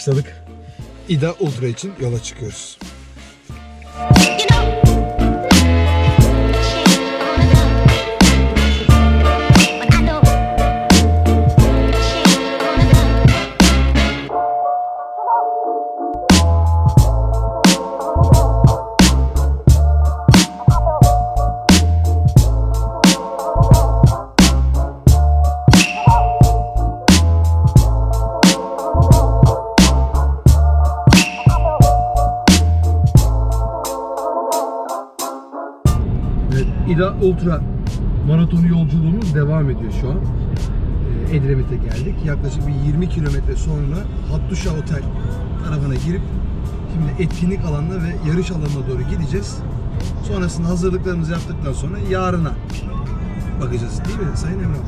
Başladık. İda Ultra için yola çıkıyoruz. Ultra maraton yolculuğumuz devam ediyor şu an. Ee, Edremit'e geldik. Yaklaşık bir 20 kilometre sonra Hattuşa Otel tarafına girip şimdi etkinlik alanına ve yarış alanına doğru gideceğiz. Sonrasında hazırlıklarımızı yaptıktan sonra yarına bakacağız değil mi Sayın Emrah?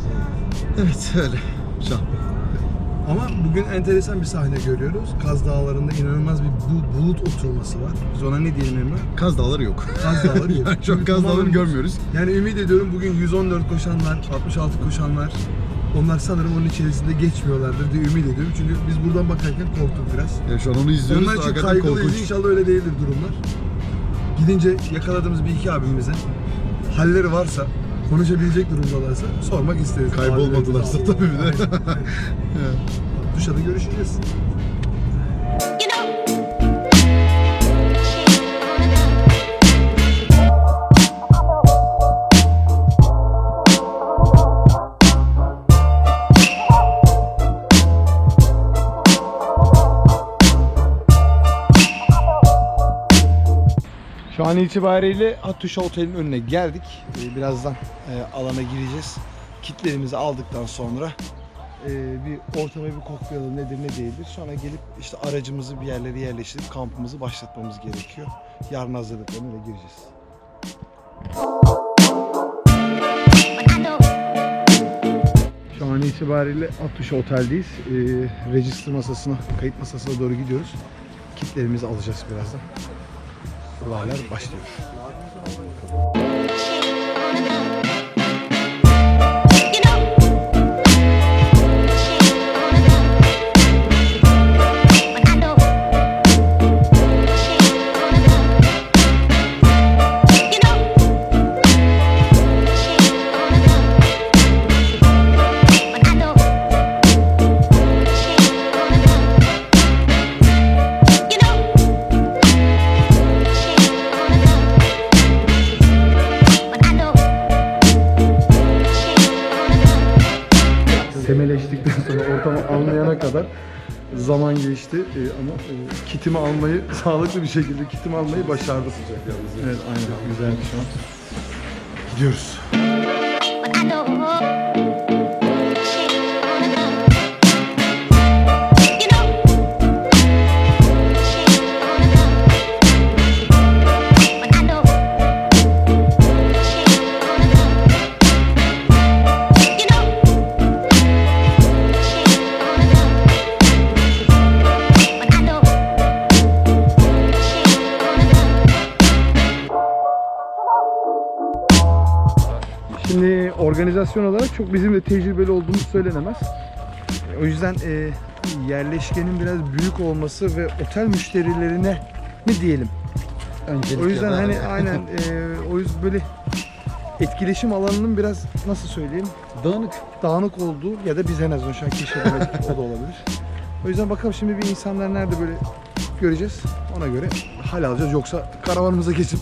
Evet öyle. Şu an. Ama bugün enteresan bir sahne görüyoruz. Kaz Dağları'nda inanılmaz bir bu- bulut oturması var. Biz ona ne diyelim Emrah? Kaz dağları yok. Kaz Dağları yok. Yani Çünkü Kaz buz. görmüyoruz. Yani ümit ediyorum bugün 114 koşanlar, 66 koşanlar onlar sanırım onun içerisinde geçmiyorlardır diye ümit ediyorum. Çünkü biz buradan bakarken korktuk biraz. Yani şu an onu izliyoruz. Onlar için kaygılıyız. korkunç. İnşallah öyle değildir durumlar. Gidince yakaladığımız bir iki abimize halleri varsa, konuşabilecek durumdalarsa sormak isteriz. Kaybolmadılarsa tabii bir de. Duşada görüşeceğiz. An itibariyle Hattuşa Otel'in önüne geldik. Ee, Birazdan e, alana gireceğiz. Kitlerimizi aldıktan sonra e, bir ortama bir koklayalım nedir ne değildir. Sonra gelip işte aracımızı bir yerlere yerleştirip kampımızı başlatmamız gerekiyor. Yarın hazırlıklarına gireceğiz. Şu an itibariyle Hattuşa Otel'deyiz. E, register masasına, kayıt masasına doğru gidiyoruz. Kitlerimizi alacağız birazdan. Olaylar başlıyor. Kitimi almayı sağlıklı bir şekilde kitimi almayı başardım. Evet aynen güzeldi şu an. Gidiyoruz. Organizasyon olarak çok bizim de tecrübeli olduğumuz söylenemez. O yüzden e, yerleşkenin biraz büyük olması ve otel müşterilerine ne diyelim? Öncelikle O yüzden hani aynen e, o yüzden böyle etkileşim alanının biraz nasıl söyleyeyim Dağınık. dağınık olduğu ya da biz en azından şu an keşfedemedik o da olabilir. O yüzden bakalım şimdi bir insanlar nerede böyle göreceğiz. Ona göre hal alacağız yoksa karavanımıza geçip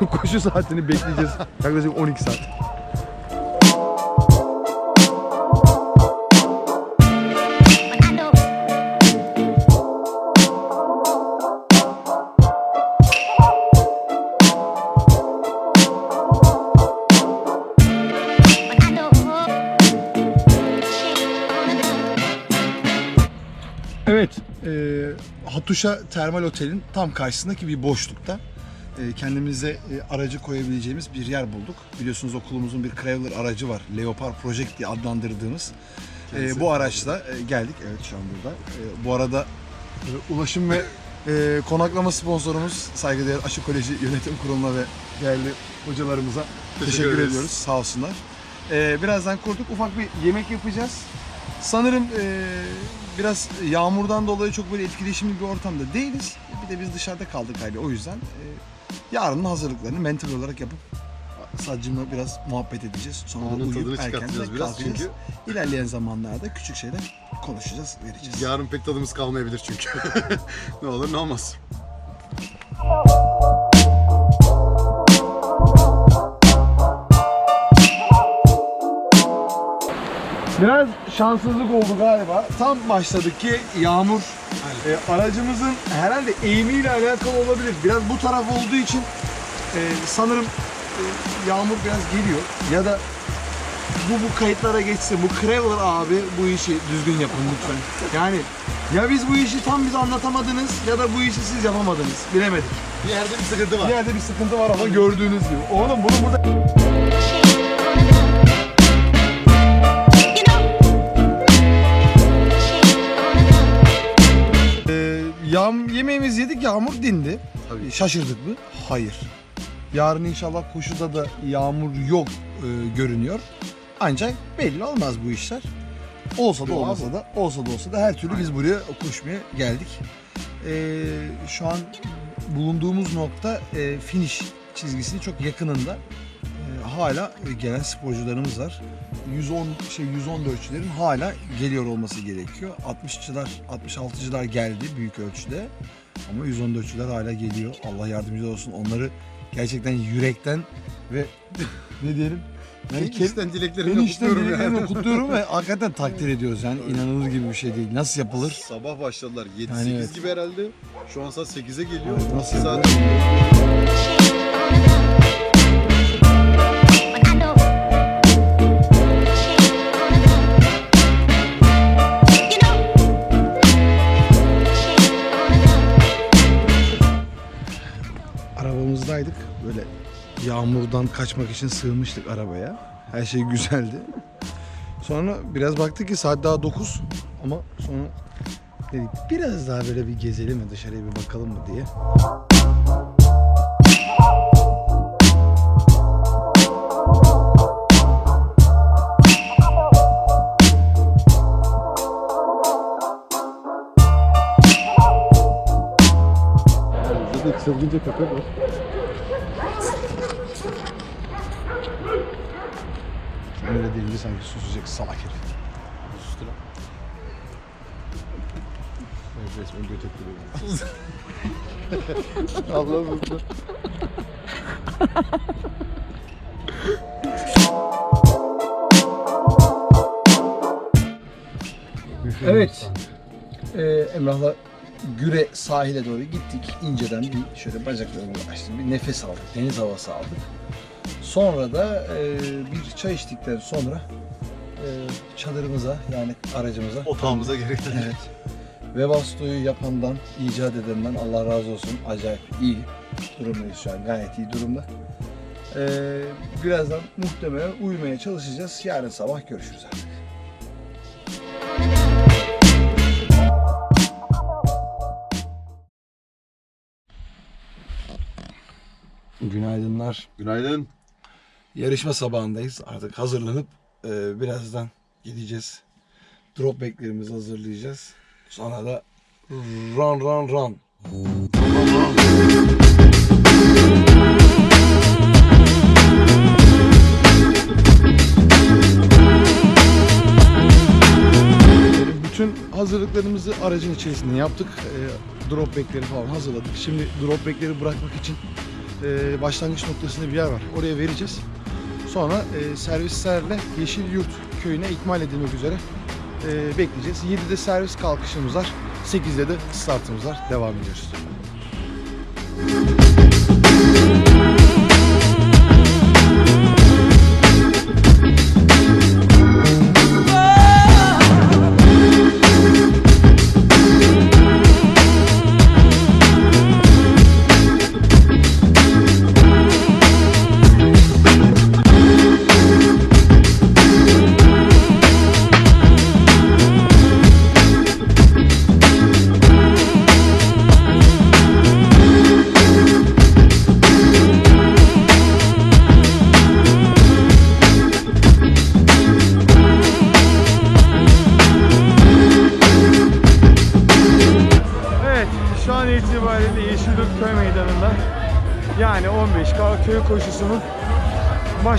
koşu saatini bekleyeceğiz. Yaklaşık 12 saat. E, Hatuşa Termal Otel'in tam karşısındaki bir boşlukta e, kendimize e, aracı koyabileceğimiz bir yer bulduk. Biliyorsunuz okulumuzun bir Craveler aracı var. Leopard Project diye adlandırdığımız. E, bu araçla e, geldik. Evet şu an burada. E, bu arada e, ulaşım ve e, konaklama sponsorumuz saygıdeğer Aşı Koleji Yönetim Kurulu'na ve değerli hocalarımıza teşekkür, ederiz. ediyoruz. Sağ olsunlar. E, birazdan kurduk. Ufak bir yemek yapacağız. Sanırım e, biraz yağmurdan dolayı çok böyle etkileşimli bir ortamda değiliz. Bir de biz dışarıda kaldık hali o yüzden. E, yarının hazırlıklarını mental olarak yapıp Saccımla biraz muhabbet edeceğiz. Sonra Anın uyuyup erkenden çıkartacağız biraz çünkü- İlerleyen zamanlarda küçük şeyler konuşacağız, vereceğiz. Yarın pek tadımız kalmayabilir çünkü. ne olur ne olmaz. Biraz şanssızlık oldu galiba. Tam başladık ki yağmur e, aracımızın herhalde eğimiyle alakalı olabilir. Biraz bu taraf olduğu için e, sanırım e, yağmur biraz geliyor. Ya da bu bu kayıtlara geçsin. Bu Craveler abi bu işi düzgün yapın lütfen. Yani ya biz bu işi tam bize anlatamadınız ya da bu işi siz yapamadınız. Bilemedik. Bir yerde bir sıkıntı Bir var. yerde bir sıkıntı var ama gördüğünüz gibi. Oğlum bunu burada yemeğimizi yedik, yağmur dindi. Tabii. Şaşırdık mı? Hayır. Yarın inşallah koşuda da yağmur yok e, görünüyor. Ancak belli olmaz bu işler. Olsa da Yok olmasa abi. da, olsa da olsa da her türlü biz buraya koşmaya geldik. Ee, şu an bulunduğumuz nokta e, finish çizgisinin çok yakınında. Hala gelen sporcularımız var. 110 şey 114'çülerin hala geliyor olması gerekiyor. 60'çılar, 66'cılar geldi büyük ölçüde. Ama 114'çüler hala geliyor. Allah yardımcı olsun. Onları gerçekten yürekten ve ne diyelim? Yani ke- içten dileklerimi ben kutluyorum dileklerimi kutluyorum ve hakikaten takdir ediyoruz yani inanılır gibi bir şey değil. Nasıl yapılır? Sabah başladılar. 7-8 Yani evet. gibi herhalde. Şu an saat 8'e geliyor. Evet, nasıl 2 saat. Arabamızdaydık. Böyle yağmurdan kaçmak için sığınmıştık arabaya. Her şey güzeldi. Sonra biraz baktık ki saat daha 9 ama sonra dedik biraz daha böyle bir gezelim mi dışarıya bir bakalım mı diye. Çılgınca köpek var. Öyle deyince sanki susacak salak herif. Sustur lan. Evet, resmen göt ettiriyor. Allah mutlu. Evet. Ee, Emrah'la Güre sahile doğru gittik. İnceden bir şöyle bacaklarımı açtım. Bir nefes aldık. Deniz havası aldık. Sonra da e, bir çay içtikten sonra e, çadırımıza yani aracımıza Otağımıza geri geldik. Evet. Webasto'yu yapandan, icat edenden Allah razı olsun. Acayip iyi durumdayız şu an. Gayet iyi durumda. Ee, birazdan muhtemelen uyumaya çalışacağız. Yarın sabah görüşürüz artık. Günaydınlar. Günaydın. Yarışma sabahındayız. Artık hazırlanıp e, birazdan gideceğiz. Drop backlerimizi hazırlayacağız. Sonra da run run run. Bütün hazırlıklarımızı aracın içerisinde yaptık. E, drop backleri falan hazırladık. Şimdi drop backleri bırakmak için e, başlangıç noktasında bir yer var. Oraya vereceğiz. Sonra e, servislerle Yeşil Yurt köyüne ikmal edilmek üzere e, bekleyeceğiz. 7'de servis kalkışımız var. 8'de de startımız var. Devam ediyoruz. Yani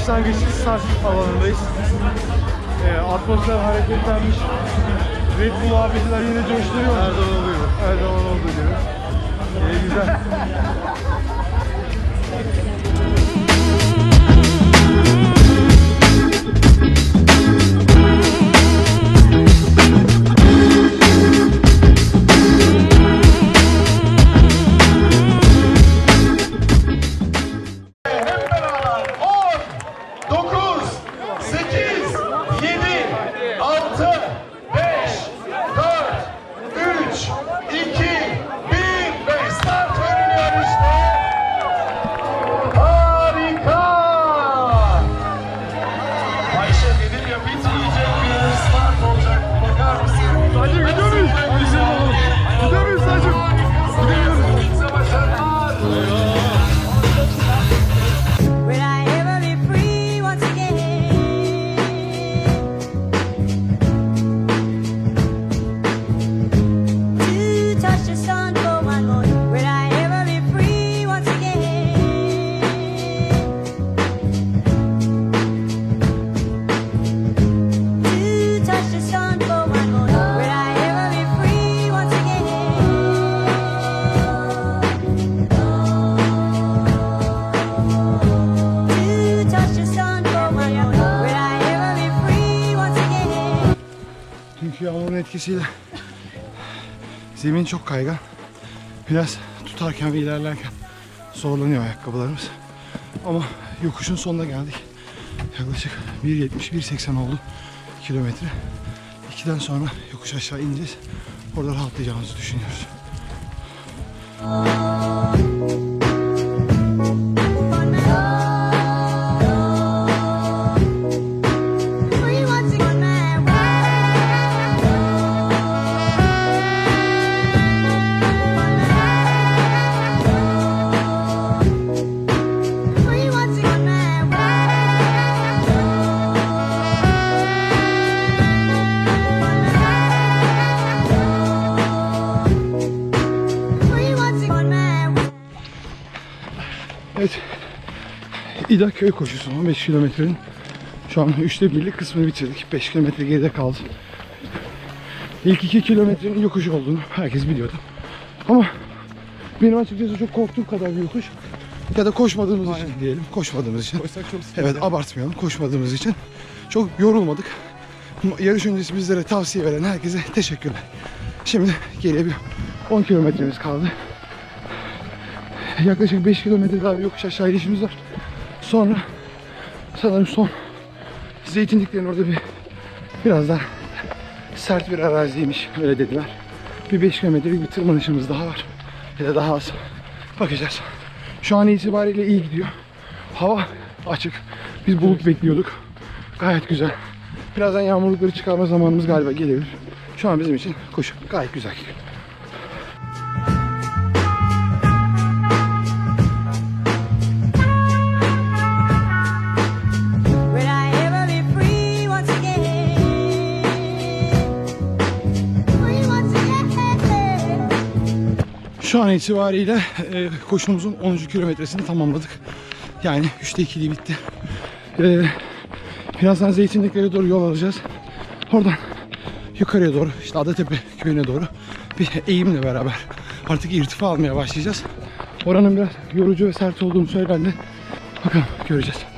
başlangıç Dünkü yağmurun etkisiyle zemin çok kaygan. Biraz tutarken ve ilerlerken zorlanıyor ayakkabılarımız. Ama yokuşun sonuna geldik. Yaklaşık 1.70-1.80 oldu kilometre. 2'den sonra yokuş aşağı ineceğiz. Orada rahatlayacağımızı düşünüyoruz. Free İda köy koşusu 15 kilometrenin şu an üçte birlik kısmını bitirdik. 5 kilometre geride kaldı. İlk 2 kilometrenin yokuş olduğunu herkes biliyordu. Ama benim açıkçası çok korktuğum kadar bir yokuş. Ya da koşmadığımız için diyelim. Koşmadığımız için. Evet abartmayalım. Koşmadığımız için çok yorulmadık. Yarış öncesi bizlere tavsiye veren herkese teşekkürler. Şimdi geriye bir 10 kilometremiz kaldı. Yaklaşık 5 kilometre daha bir yokuş aşağı inişimiz var. Sonra sanırım son zeytinliklerin orada bir biraz daha sert bir araziymiş öyle dediler. Bir 5 kilometrelik bir tırmanışımız daha var. Ya da daha az. Bakacağız. Şu an itibariyle iyi gidiyor. Hava açık. Biz bulut bekliyorduk. Gayet güzel. Birazdan yağmurlukları çıkarma zamanımız galiba gelebilir. Şu an bizim için koşu gayet güzel gidiyor. Şu an itibariyle e, koşumuzun 10. kilometresini tamamladık. Yani 3'te 2'liği bitti. E, birazdan Zeytinliklere doğru yol alacağız. Oradan yukarıya doğru işte Adatepe köyüne doğru bir eğimle beraber artık irtifa almaya başlayacağız. Oranın biraz yorucu ve sert olduğunu söylendi. Bakalım göreceğiz.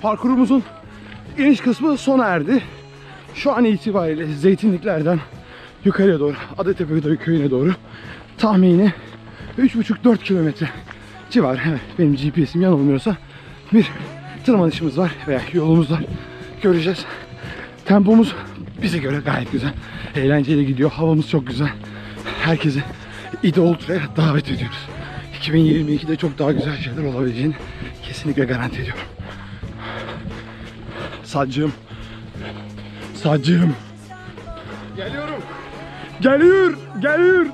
Parkurumuzun iniş kısmı sona erdi. Şu an itibariyle Zeytinliklerden yukarıya doğru, Adatepe köyüne doğru tahmini 3,5-4 kilometre civar. Evet, benim GPS'im yanılmıyorsa bir tırmanışımız var veya yolumuz var. Göreceğiz. Tempomuz bize göre gayet güzel. Eğlenceli gidiyor. Havamız çok güzel. Herkesi İde Ultra'ya davet ediyoruz. 2022'de çok daha güzel şeyler olabileceğini kesinlikle garanti ediyorum. Sacığım. Sacığım. Geliyorum. Geliyor. Geliyor.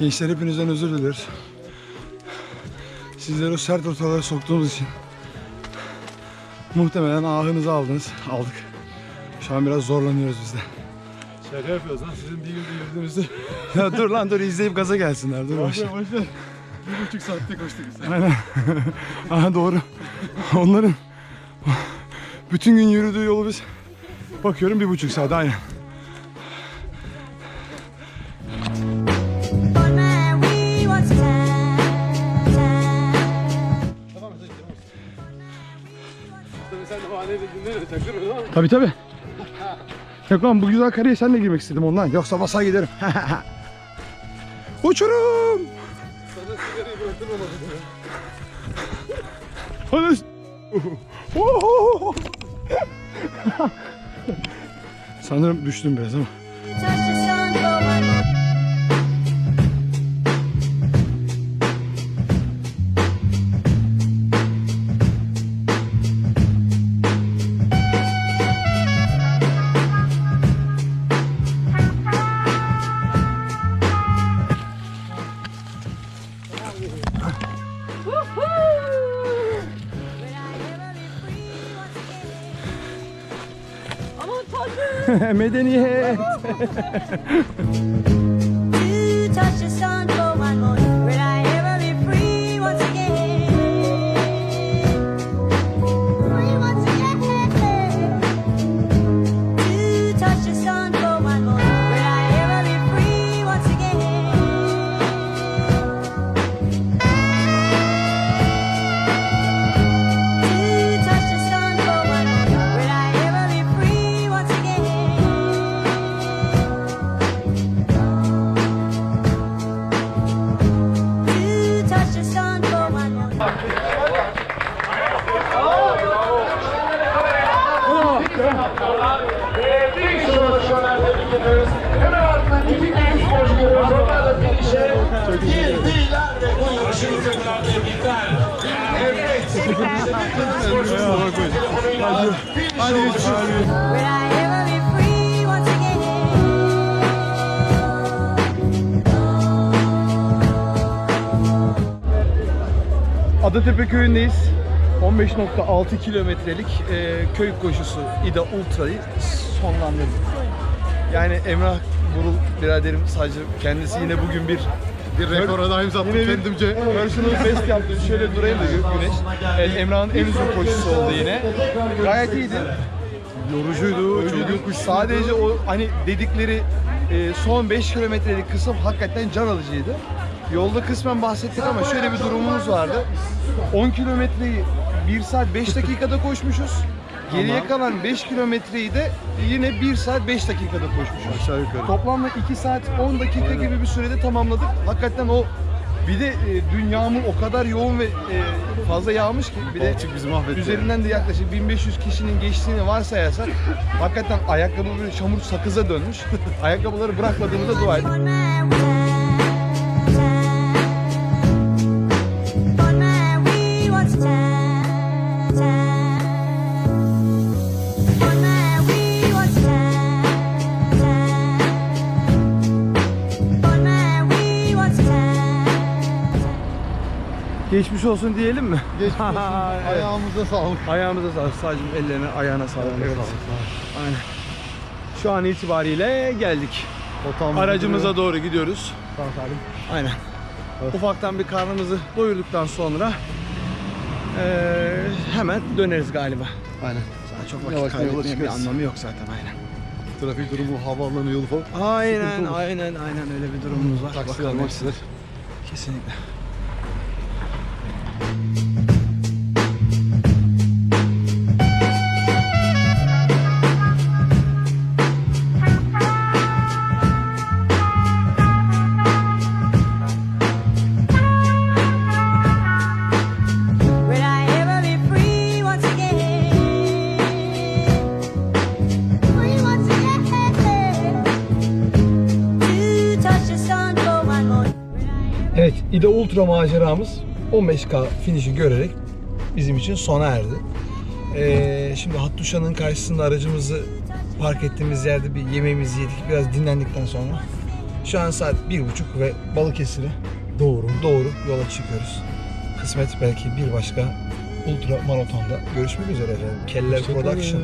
Gençler hepinizden özür dileriz. Sizleri o sert ortalara soktuğumuz için muhtemelen ahınızı aldınız. Aldık. Şu an biraz zorlanıyoruz biz de. Şaka yapıyoruz lan sizin bir yürüdüğünüzü. ya dur lan dur izleyip gaza gelsinler. Dur boş. ver. Boş ver. Bir buçuk saatte koştuk biz. Aynen. Aha doğru. Onların bütün gün yürüdüğü yolu biz bakıyorum bir buçuk saat aynen. Sen de bahaneyle dinle de takılır ama. Tabi tabi. Yok lan bu güzel kareye sen de girmek istedim ondan. Yoksa basar giderim. Uçurum. Sana sigarayı bıraktın olmadı. Sanırım düştüm biraz ama. Medeniyet. Adatepe köyündeyiz. 15.6 kilometrelik e, köy koşusu İda Ultra'yı sonlandırdık. Yani Emrah Burul biraderim sadece kendisi yine bugün bir Bir rekora da imza attım Yine kendimce. personal best yaptı. Şöyle durayım da gö- güneş. Evet, Emrah'ın en uzun koşusu oldu yine. Gayet iyiydi. Yorucuydu. Çok Öyleydi. Sadece o hani dedikleri e, son 5 kilometrelik kısım hakikaten can alıcıydı. Yolda kısmen bahsettik ama şöyle bir durumumuz vardı. 10 kilometreyi 1 saat 5 dakikada koşmuşuz. Geriye kalan 5 kilometreyi de yine 1 saat 5 dakikada koşmuşuz. Aşağı yukarı. Toplamda 2 saat 10 dakika gibi bir sürede tamamladık. Hakikaten o bir de e, dün yağmur o kadar yoğun ve e, fazla yağmış ki bir de Balçık bizi mahvetti. üzerinden de yaklaşık 1500 kişinin geçtiğini varsayarsak hakikaten ayakkabı böyle çamur sakıza dönmüş. Ayakkabıları bırakmadığımıza dua edin. Geçmiş olsun diyelim mi? Geçmiş olsun. Ayağımıza sağlık. Ayağımıza sağlık. Sadece ellerine, ayağına sağlık. Evet. Aynen. Şu an itibariyle geldik. Aracımıza doğru gidiyoruz. Sağ salim. Aynen. Ufaktan bir karnımızı doyurduktan sonra eee, hemen döneriz galiba. Aynen. Zaten çok Yavaş vakit yola kaybetmenin bir anlamı yok zaten aynen. Trafik durumu, havaalanı yolu falan. Aynen, aynen, aynen öyle bir durumumuz var. Taksiler, maksiler. Kesinlikle. Evet, İda Ultra maceramız 15K finişi görerek bizim için sona erdi. Ee, şimdi Hattuşa'nın karşısında aracımızı park ettiğimiz yerde bir yemeğimizi yedik. Biraz dinlendikten sonra Şu an saat bir buçuk ve Balıkesir'e doğru doğru yola çıkıyoruz. Kısmet belki bir başka ultra maratonda görüşmek üzere efendim. Keller Production.